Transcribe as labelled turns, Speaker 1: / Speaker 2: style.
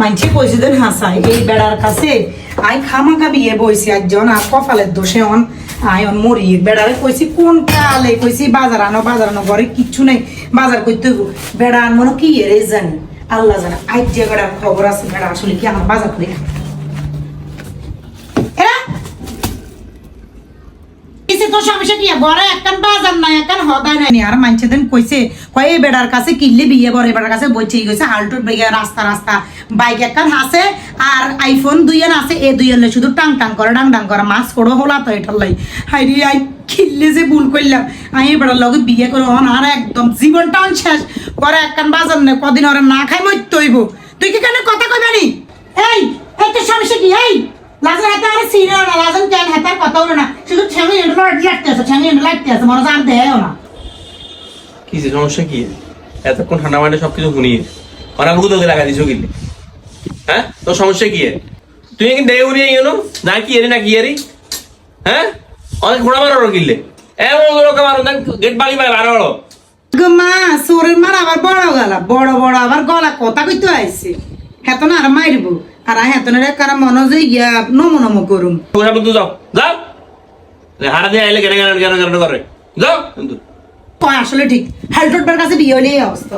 Speaker 1: মানছে কইছে দেন হাসাই এই বেড়ার কাছে আই খামাকা বিয়ে বইছি একজন আর কপালের দোষে অন, আই অন মরি। বেড়ারে কইছি, কোন কালে? কইছি, বাজার আনো বাজার আনো, ঘরে কিচ্ছু নাই, বাজার করতে বেড়া আন মনে কি এরে জানি। আল্লাহ জানে যে বেড়ার খবর আছে, বেড়া, আসলে কি আমার বাজার করে তো তো রে, আই যে ভুল আমি আর একদম শেষ। করে একখান বাজার নেই, কদিন ওরা না খাই মরতে হইব। তুই কি কেন কথা কইবানি এই তোর সমস্যা কি, এই? লাজের হাতে আর সিনে না লাজের কেন হাতে আর কথা হলো না। শুধু ঠ্যাঙে এন্ডলো লাগতে আছে ঠ্যাঙে এন্ডলো লাগতে আছে মনে আর দেয় না।
Speaker 2: কি যে সমস্যা কি? এতক্ষণ ঠান্ডা মাঠে সবকিছু শুনিয়ে ওরা মুখ তোকে লাগা দিছো কিন্তু। হ্যাঁ? তোর সমস্যা কি? তুই কি দেয় উনি গেল না কি এরি না কি এরি? হ্যাঁ? অনেক ঘোড়া মারো কিনলে। এমন লোক মারো গেট বাড়ি
Speaker 1: গো মা সোরের মার আবার বড় গলা বড় বড় আবার গলা কথা কইতে আইছে। হেতন আর মারব আর হেতনের কারা মনে যে ইয়া নমো নমো করুম।
Speaker 2: ঘোড়া বন্ধু যাও যাও। হারা দিয়ে আইলে কেন কেন কেন কেন করে? যাও।
Speaker 1: বন্ধু আসলে ঠিক হালটুটবার কাছে বিয়ে হলে অবস্থা